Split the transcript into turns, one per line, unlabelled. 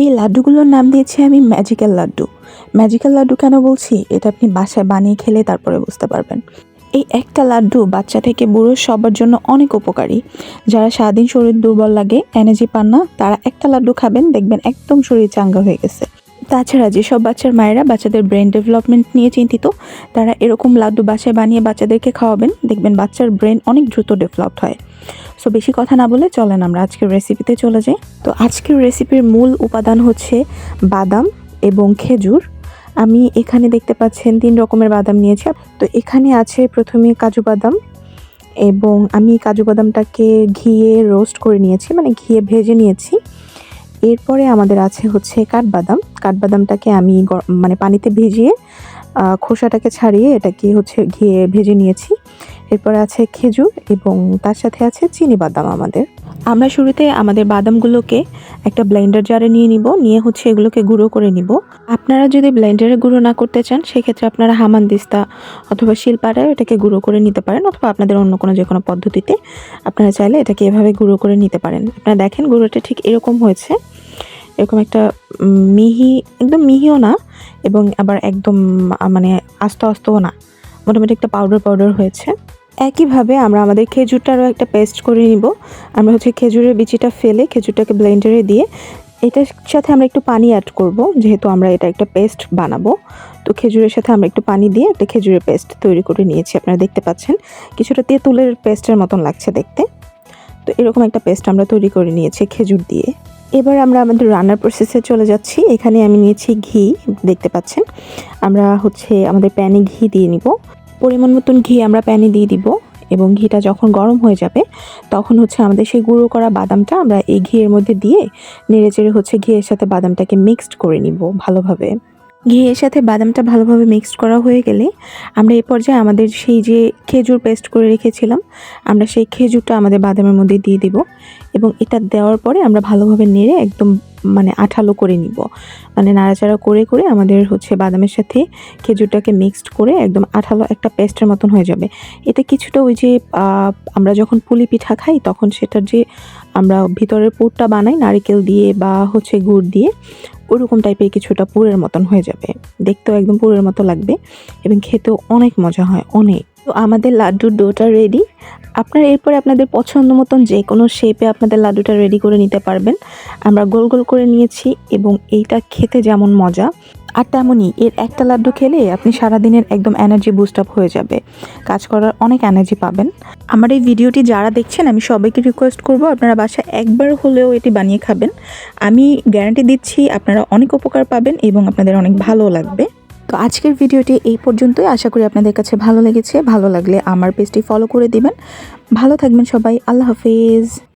এই লাড্ডুগুলোর নাম দিয়েছি আমি ম্যাজিক্যাল লাড্ডু। ম্যাজিক্যাল লাড্ডু কেন বলছি? এটা আপনি বাসায় বানিয়ে খেলে তারপরে বুঝতে পারবেন। এই একটা লাড্ডু বাচ্চা থেকে বুড়ো সবার জন্য অনেক উপকারী। যারা সারাদিন শরীর দুর্বল লাগে এনার্জি পান না, তারা একটা লাড্ডু খাবেন, দেখবেন একদম শরীর চাঙ্গা হয়ে গেছে। তাছাড়া যেসব বাচ্চার মায়েরা বাচ্চাদের ব্রেন ডেভেলপমেন্ট নিয়ে চিন্তিত, তারা এরকম লাড্ডু বাসায় বানিয়ে বাচ্চাদেরকে খাওয়াবেন, দেখবেন বাচ্চার ব্রেন অনেক দ্রুত ডেভেলপড হয়। সো বেশি কথা না বলে চলেন আমরা আজকের রেসিপিতে চলে যাই। তো আজকের রেসিপির মূল উপাদান হচ্ছে বাদাম এবং খেজুর। আমি এখানে দেখতে পাচ্ছেন তিন রকমের বাদাম নিয়েছি। তো এখানে আছে প্রথমে কাজু বাদাম এবং আমি কাজু বাদামটাকে ঘিয়ে রোস্ট করে নিয়েছি মানে ঘিয়ে ভেজে নিয়েছি। এরপরে আমাদের আছে হচ্ছে কাঠবাদাম। কাঠবাদামটাকে আমি মানে পানিতে ভিজিয়ে খোসাটাকে ছাড়িয়ে এটাকে হচ্ছে ঘিয়ে ভেজে নিয়েছি। এরপরে আছে খেজুর এবং তার সাথে আছে চিনি বাদাম আমাদের। আমরা শুরুতে আমাদের বাদামগুলোকে একটা ব্লেন্ডার জারে নিয়ে নিব, নিয়ে হচ্ছে এগুলোকে গুঁড়ো করে নিব। আপনারা যদি ব্লেন্ডারে গুঁড়ো না করতে চান, সেক্ষেত্রে আপনারা হামানদিস্তা অথবা শিলপাটায় এটাকে গুঁড়ো করে নিতে পারেন অথবা আপনাদের অন্য কোনো যে কোনো পদ্ধতিতে আপনারা চাইলে এটাকে এভাবে গুঁড়ো করে নিতে পারেন। আপনারা দেখেন গুঁড়োটা ঠিক এরকম হয়েছে। এরকম একটা মিহি, একদম মিহিও না এবং আবার একদম মানে আস্ত আস্তও না। মোটামুটি একটা পাউডার পাউডার হয়েছে। একইভাবে আমরা আমাদের খেজুরটারও একটা পেস্ট করে নিব। আমরা হচ্ছে খেজুরের বিচিটা ফেলে খেজুরটাকে ব্লেন্ডারে দিয়ে এটার সাথে আমরা একটু পানি অ্যাড করব, যেহেতু আমরা এটা একটা পেস্ট বানাবো। তো খেজুরের সাথে আমরা একটু পানি দিয়ে একটা খেজুরের পেস্ট তৈরি করে নিয়েছি, আপনারা দেখতে পাচ্ছেন। কিছুটা তেঁতুলের পেস্টের মতন লাগছে দেখতে। তো এরকম একটা পেস্ট আমরা তৈরি করে নিয়েছি খেজুর দিয়ে। এবার আমরা আমাদের রান্নার প্রসেসে চলে যাচ্ছি। এখানে আমি নিয়েছি ঘি, দেখতে পাচ্ছেন। আমরা হচ্ছে আমাদের প্যানে ঘি দিয়ে নিব। পরিমাণ মতন ঘি আমরা প্যানে দিয়ে দিব এবং ঘিটা যখন গরম হয়ে যাবে, তখন হচ্ছে আমাদের সেই গুঁড়ো করা বাদামটা আমরা এই ঘিয়ের মধ্যে দিয়ে নেড়ে চেড়ে হচ্ছে ঘিয়ের সাথে বাদামটাকে মিক্সড করে নিব ভালোভাবে। ঘিয়ের সাথে বাদামটা ভালোভাবে মিক্সড করা হয়ে গেলে আমরা এই পর্যায়ে আমাদের সেই যে খেজুর পেস্ট করে রেখেছিলাম, আমরা সেই খেজুরটা আমাদের বাদামের মধ্যে দিয়ে দিব এবং এটা দেওয়ার পরে আমরা ভালোভাবে নেড়ে একদম মানে আঠালো করে নিব। মানে নাড়াচাড়া করে করে আমাদের হচ্ছে বাদামের সাথে খেজুরটাকে মিক্সড করে একদম আঠালো একটা পেস্টের মতন হয়ে যাবে। এটা কিছুটা ওই যে আমরা যখন পুলি পিঠা খাই তখন সেটার যে আমরা ভিতরের পুরটা বানাই নারকেল দিয়ে বা হচ্ছে গুড় দিয়ে, ওরকম টাইপের কিছুটা পুরের মতন হয়ে যাবে। দেখতেও একদম পুরের মতো লাগবে এবং খেতেও অনেক মজা হয়, অনেক। তো আমাদের লাড্ডুর ডোটা রেডি আপনারা এরপরে আপনাদের পছন্দ মতন যে কোনো শেপে আপনাদের লাড্ডুটা রেডি করে নিতে পারবেন। আমরা গোল গোল করে নিয়েছি এবং এইটা খেতে যেমন মজা। আর তেমনই এর একটা লাড্ডু খেলে আপনি সারাদিনের একদম এনার্জি বুস্ট আপ হয়ে যাবে। কাজ করার অনেক এনার্জি পাবেন। আমার এই ভিডিওটি যারা দেখছেন, আমি সবাইকে রিকোয়েস্ট করব আপনারা বাসায় একবার হলেও এটি বানিয়ে খাবেন। আমি গ্যারান্টি দিচ্ছি আপনারা অনেক উপকার পাবেন এবং আপনাদের অনেক ভালো লাগবে। তো আজকের ভিডিওটি এই পর্যন্তই। আশা করি আপনাদের কাছে ভালো লেগেছে। ভালো লাগলে আমার পেজটি ফলো করে দিবেন। ভালো থাকবেন সবাই। আল্লাহ হাফিজ।